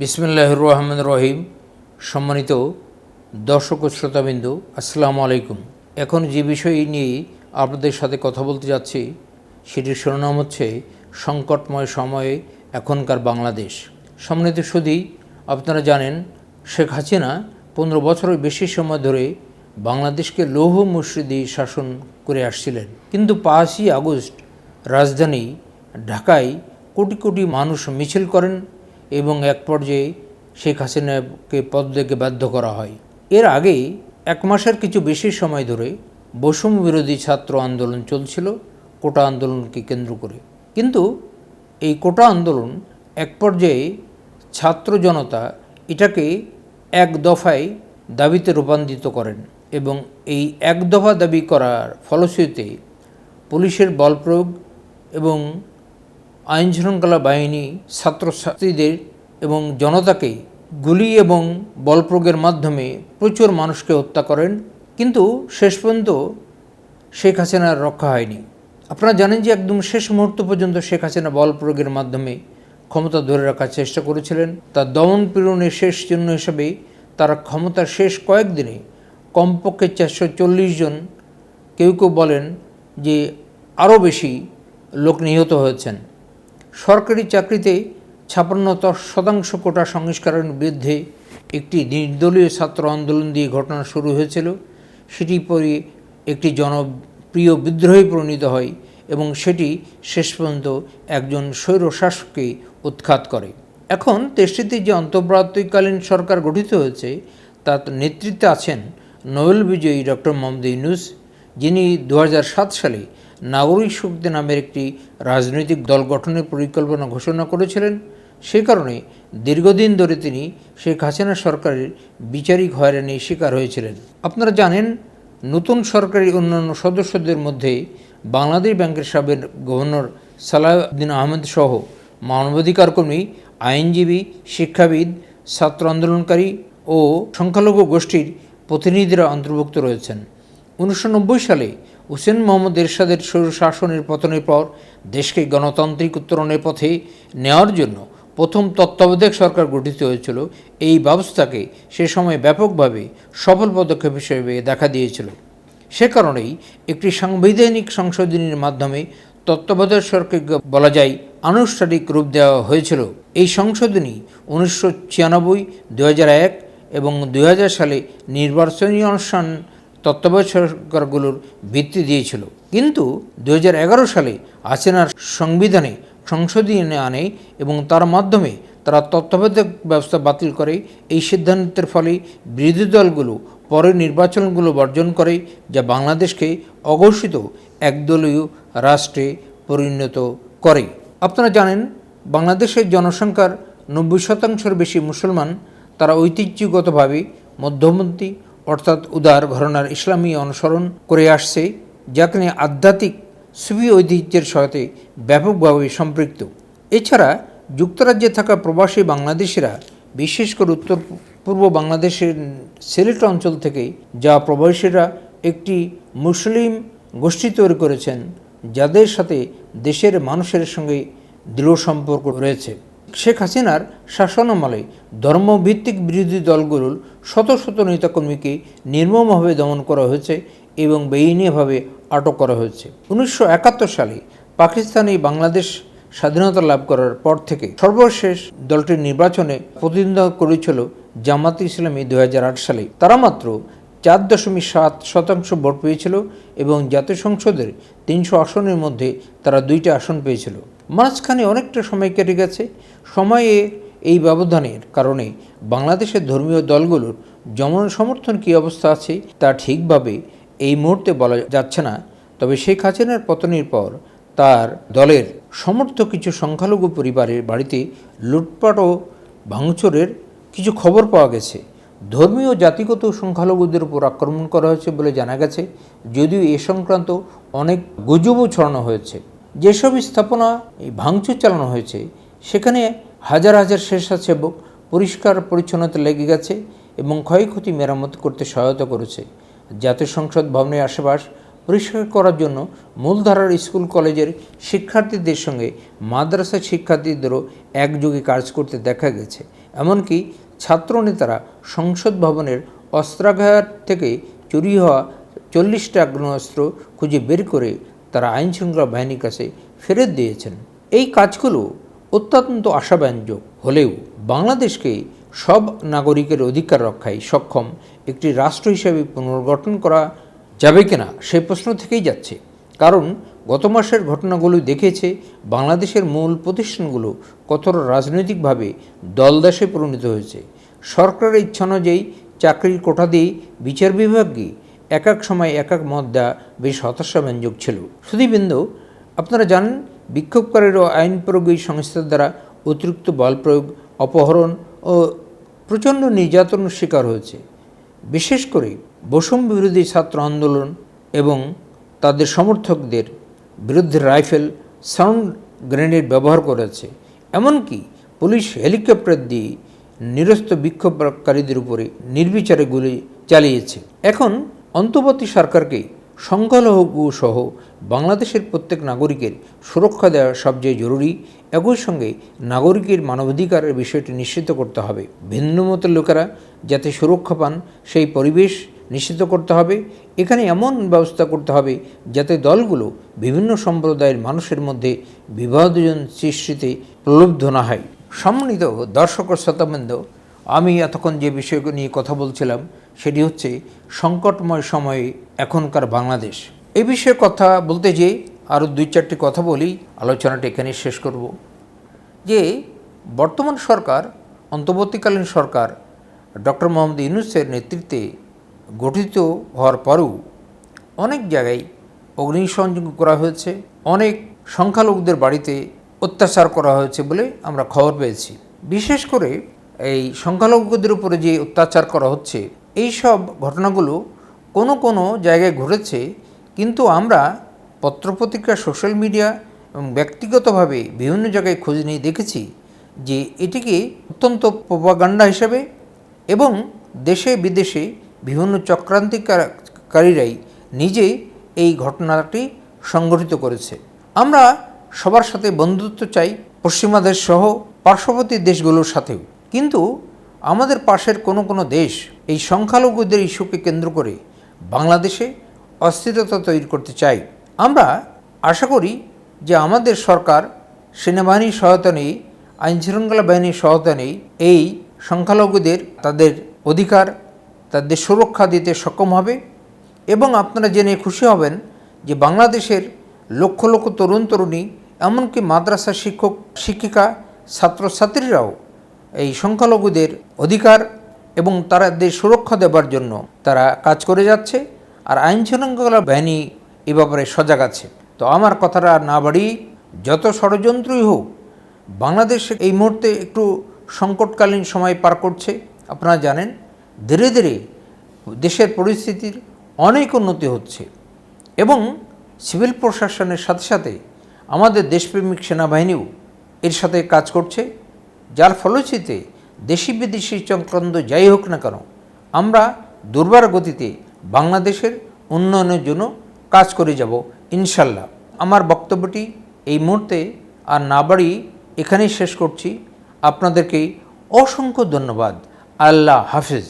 বিসমিল্লাহ রহমান রহিম সম্মানিত দর্শক ও শ্রোতাবিন্দু, আসসালামু আলাইকুম। এখন যে বিষয় নিয়ে আপনাদের সাথে কথা বলতে যাচ্ছি, সেটির শিরোনাম হচ্ছে, সংকটময় সময়ে এখনকার বাংলাদেশ। সম্মানিত সুদী আপনারা জানেন, শেখ হাসিনা পনেরো বছরের বেশি সময় ধরে বাংলাদেশকে লৌহ মুর্শিদি শাসন করে আসছিলেন। কিন্তু পাঁচই আগস্ট রাজধানী ঢাকায় কোটি কোটি মানুষ মিছিল করেন এবং এক পর্যায়ে শেখ হাসিনাকে পদ পদত্যাগে বাধ্য করা হয়। এর আগে এক মাসের কিছু বেশি সময় ধরে বসুম বিরোধী ছাত্র আন্দোলন চলছিল, কোটা আন্দোলনকে কেন্দ্র করে। কিন্তু এই কোটা আন্দোলন এক পর্যায়ে ছাত্র জনতা এটাকে এক দফায় দাবিতে রূপান্তরিত করেন এবং এই এক দফা দাবি করার ফলশ্রুতিতে পুলিশের বল প্রয়োগ এবং আইন শৃঙ্খলা বাহিনী ছাত্রছাত্রীদের এবং জনতাকে গুলি এবং বল প্রয়োগের মাধ্যমে প্রচুর মানুষকে হত্যা করেন, কিন্তু শেষ পর্যন্ত শেখ হাসিনার রক্ষা হয়নি। আপনারা জানেন যে একদম শেষ মুহূর্ত পর্যন্ত শেখ হাসিনা বল প্রয়োগের মাধ্যমে ক্ষমতা ধরে রাখার চেষ্টা করেছিলেন। তার দমন পীড়নের শেষ চিহ্ন হিসেবে তারা ক্ষমতার শেষ কয়েকদিনে কমপক্ষে চারশো চল্লিশ জন, কেউ কেউ বলেন যে আরও বেশি লোক নিহত হয়েছেন। সরকারি চাকরিতে ছাপান্ন শতাংশ কোটা সংস্কারের বিরুদ্ধে একটি নির্দলীয় ছাত্র আন্দোলন দিয়ে ঘটনা শুরু হয়েছিল। সেটি পরে একটি জনপ্রিয় বিদ্রোহে পরিণত হয় এবং সেটি শেষ পর্যন্ত একজন স্বৈর শাসককে উৎখাত করে। এখন দেশটিতে যে অন্তর্বর্তীকালীন সরকার গঠিত হয়েছে, তার নেতৃত্বে আছেন নোবেল বিজয়ী ডক্টর মোহাম্মদ ইউনুস, যিনি দু হাজার সাত সালে নাগরিক শক্তি নামের একটি রাজনৈতিক দল গঠনের পরিকল্পনা ঘোষণা করেছিলেন। সে কারণে দীর্ঘদিন ধরে তিনি শেখ হাসিনা সরকারের বিচারিক হয়রানির শিকার হয়েছিলেন। আপনারা জানেন, নতুন সরকারি অন্যান্য সদস্যদের মধ্যে বাংলাদেশ ব্যাংকের সাবেক গভর্নর সালাউদ্দিন আহমেদ সহ মানবাধিকার কর্মী আইনজীবী, শিক্ষাবিদ, ছাত্র আন্দোলনকারী ও সংখ্যালঘু গোষ্ঠীর প্রতিনিধিরা অন্তর্ভুক্ত রয়েছেন। উনিশশো নব্বই সালে হুসেন মোহাম্মদ এরশাদের শাসনের পতনের পর দেশকে গণতান্ত্রিক উত্তরণের পথে নেওয়ার জন্য প্রথম তত্ত্বাবধায়ক সরকার গঠিত হয়েছিল। এই ব্যবস্থাকে সে সময় ব্যাপকভাবে সফল পদক্ষেপ হিসেবে দেখা দিয়েছিল। সে কারণেই একটি সাংবিধানিক সংশোধনীর মাধ্যমে তত্ত্বাবধায়ক সরকারকে বলা যায় আনুষ্ঠানিক রূপ দেওয়া হয়েছিল। এই সংশোধনী উনিশশো ছিয়ানব্বই দু এক এবং দু হাজার সালে নির্বাচনী অনুষ্ঠান তত্ত্বাবধায়ক সরকারগুলোর ভিত্তি দিয়েছিল। কিন্তু দু হাজার এগারো সালে আসেনার সংবিধানে সংশোধনী আনে এবং তার মাধ্যমে তারা তত্ত্বাবধায়ক ব্যবস্থা বাতিল করে। এই সিদ্ধান্তের ফলে বিরোধী দলগুলো পরের নির্বাচনগুলো বর্জন করে, যা বাংলাদেশকে অঘোষিত একদলীয় রাষ্ট্রে পরিণত করে। আপনারা জানেন বাংলাদেশের জনসংখ্যার নব্বই শতাংশের বেশি মুসলমান। তারা ঐতিহ্যগতভাবে মধ্যমন্ত্রী অর্থাৎ উদার ঘরনার ইসলামী অনুসরণ করে আসছে যাকে আধ্যাত্মিক সুবি ঐতিহ্যের সাথে ব্যাপকভাবে সম্পৃক্ত। এছাড়া যুক্তরাজ্যে থাকা প্রবাসী বাংলাদেশিরা, বিশেষ করে উত্তর পূর্ব বাংলাদেশের সিলেট অঞ্চল থেকে যা প্রবাসীরা একটি মুসলিম গোষ্ঠী তৈরি করেছেন, যাদের সাথে দেশের মানুষের সঙ্গে দৃঢ় সম্পর্ক রয়েছে। শেখ হাসিনার শাসনামলে ধর্মভিত্তিক বিরোধী দলগুলোর শত শত নেতাকর্মীকে নির্মমভাবে দমন করা হয়েছে এবং বেআইনিভাবে আটক করা হয়েছে। উনিশশো একাত্তর সালে পাকিস্তানি বাংলাদেশ স্বাধীনতা লাভ করার পর থেকে সর্বশেষ দলটির নির্বাচনে প্রতিদ্বন্দ্বিতা করেছিল জামাত ইসলামী দু হাজার আট সালে। তারা মাত্র চার দশমিক সাত শতাংশ ভোট পেয়েছিল এবং জাতীয় সংসদের তিনশো আসনের মধ্যে তারা দুইটি আসন পেয়েছিল। মাঝখানে অনেকটা সময় কেটে গেছে। সময়ে এই ব্যবধানের কারণে বাংলাদেশের ধর্মীয় দলগুলোর জমন সমর্থন কী অবস্থা আছে তা ঠিকভাবে এই মুহূর্তে বলা যাচ্ছে না। তবে শেখ হাসিনার পতনের পর তার দলের সমর্থ কিছু সংখ্যালঘু পরিবারের বাড়িতে লুটপাট ও ভাঙচুরের কিছু খবর পাওয়া গেছে। ধর্মীয় জাতিগত সংখ্যালঘুদের উপর আক্রমণ করা হয়েছে বলে জানা গেছে। যদিও এ সংক্রান্ত অনেক গুজবও ছড়ানো হয়েছে। যেসব স্থাপনা এই ভাঙচুর চালানো হয়েছে, সেখানে হাজার হাজার স্বেচ্ছাসেবক পরিষ্কার পরিচ্ছন্নতা লেগে গেছে এবং ক্ষয়ক্ষতি মেরামত করতে সহায়তা করেছে। জাতীয় সংসদ ভবনের আশেপাশ পরিষ্কার করার জন্য মূলধারার স্কুল, কলেজের শিক্ষার্থীদের সঙ্গে মাদ্রাসা শিক্ষার্থীদেরও একযোগে কাজ করতে দেখা গেছে। এমনকি ছাত্রনেতারা সংসদ ভবনের অস্ত্রাগার থেকে চুরি হওয়া চল্লিশটা আগ্নেয়াস্ত্র খুঁজে বের করে তারা আইন শৃঙ্খলা বাহিনীর কাছে ফেরত দিয়েছেন। এই কাজগুলো অত্যন্ত আশাব্যঞ্জক। হলেও বাংলাদেশকে সব নাগরিকের অধিকার রক্ষায় সক্ষম একটি রাষ্ট্র হিসেবে পুনর্গঠন করা যাবে কিনা সেই প্রশ্ন থেকেই যাচ্ছে। কারণ গত মাসের ঘটনাগুলো দেখেছে বাংলাদেশের মূল প্রতিষ্ঠানগুলো কতটা রাজনৈতিকভাবে দলদাসে পরিণত হয়েছে। সরকারের ইচ্ছা অনুযায়ী চাকরির কোটা দিয়ে বিচার বিভাগকে এক এক সময় এক এক মত দেওয়া বেশ হতাশাব্যঞ্জক ছিল। শুধুবৃন্দ আপনারা জানেন, বিক্ষোভকারীর ও আইন প্রয়োগী সংস্থার দ্বারা অতিরিক্ত বল প্রয়োগ, অপহরণ ও প্রচণ্ড নির্যাতনের শিকার হয়েছে। বিশেষ করে বৈষম্য বিরোধী ছাত্র আন্দোলন এবং তাদের সমর্থকদের বিরুদ্ধে রাইফেল সাউন্ড গ্রেনেড ব্যবহার করেছে। এমনকি পুলিশ হেলিকপ্টার দিয়ে নিরস্ত বিক্ষোভকারীদের উপরে নির্বিচারে গুলি চালিয়েছে। এখন অন্তর্বর্তী সরকারকে সহ বাংলাদেশের প্রত্যেক নাগরিকের সুরক্ষা দেওয়া সবচেয়ে জরুরি। একই সঙ্গে নাগরিকের মানবাধিকারের বিষয়টি নিশ্চিত করতে হবে। ভিন্নমতের লোকেরা যাতে সুরক্ষা পান, সেই পরিবেশ নিশ্চিত করতে হবে। এখানে এমন ব্যবস্থা করতে হবে যাতে দলগুলো বিভিন্ন সম্প্রদায়ের মানুষের মধ্যে বিভাজন সৃষ্টিতে প্রলুব্ধ না হয়। সম্মানিত দর্শক শ্রোতাবৃন্দ আমি এতক্ষণ যে বিষয় নিয়ে কথা বলছিলাম, সেটি হচ্ছে সংকটময় সময়ে এখনকার বাংলাদেশ। এ বিষয়ে কথা বলতে যে আরও দুই চারটি কথা বলি, আলোচনাটা এখানে শেষ করব। যে বর্তমান সরকার, অন্তর্বর্তীকালীন সরকার, ডক্টর মোহাম্মদ ইউনুসের নেতৃত্বে গঠিত হওয়ার পরেও অনেক জায়গায় অগ্নিসংযোগ করা হয়েছে, অনেক সংখ্যালঘুদের বাড়িতে অত্যাচার করা হয়েছে বলে আমরা খবর পেয়েছি। বিশেষ করে এই সংখ্যালঘুদের উপরে যে অত্যাচার করা হচ্ছে, এই সব ঘটনাগুলো কোনো কোনো জায়গায় ঘটেছে, কিন্তু আমরা পত্রপত্রিকা, সোশ্যাল মিডিয়া এবং ব্যক্তিগতভাবে বিভিন্ন জায়গায় খোঁজ নিয়ে দেখেছি যে এটিকে অত্যন্ত প্রপাগান্ডা হিসেবে এবং দেশে বিদেশে বিভিন্ন চক্রান্তিকারীরাই নিজে এই ঘটনাটি সংগঠিত করেছে। আমরা সবার সাথে বন্ধুত্ব চাই, পশ্চিমা দেশ সহ পার্শ্ববর্তী দেশগুলোর সাথেও। কিন্তু আমাদের পাশের কোনো কোনো দেশ এই সংখ্যালঘুদের ইস্যুকে কেন্দ্র করে বাংলাদেশে অস্থিরতা তৈরি করতে চাই আমরা আশা করি যে আমাদের সরকার সেনাবাহিনীর সহায়তা নেই, আইনশৃঙ্খলা বাহিনীর সহায়তা নেই, এই সংখ্যালঘুদের তাদের অধিকার, তাদের সুরক্ষা দিতে সক্ষম হবে এবং আপনারা জেনে খুশি হবেন যে বাংলাদেশের লক্ষ লক্ষ তরুণ, তরুণী, এমনকি মাদ্রাসা শিক্ষক, শিক্ষিকা, ছাত্রছাত্রীরাও এই সংখ্যালঘুদের অধিকার এবং তাদের সুরক্ষা দেবার জন্য তারা কাজ করে যাচ্ছে আর আইন শৃঙ্খলা বাহিনী এ ব্যাপারে সজাগ আছে। তো আমার কথাটা না বাড়ি যত ষড়যন্ত্রই হোক, বাংলাদেশ এই মুহূর্তে একটু সংকটকালীন সময় পার করছে। আপনারা জানেন, ধীরে ধীরে দেশের পরিস্থিতির অনেক উন্নতি হচ্ছে এবং সিভিল প্রশাসনের সাথে সাথে আমাদের দেশপ্রেমিক সেনাবাহিনীও এর সাথে কাজ করছে। যার ফলশ্রুতিতে দেশি বিদেশি চক্রান্ত যাই হোক না কেন, আমরা দুর্বার গতিতে বাংলাদেশের উন্নয়নের জন্য কাজ করে যাব, ইনশাল্লাহ। আমার বক্তব্যটি এই মুহূর্তে আর না বাড়িয়ে এখানেই শেষ করছি। আপনাদেরকে অসংখ্য ধন্যবাদ। আল্লাহ হাফিজ।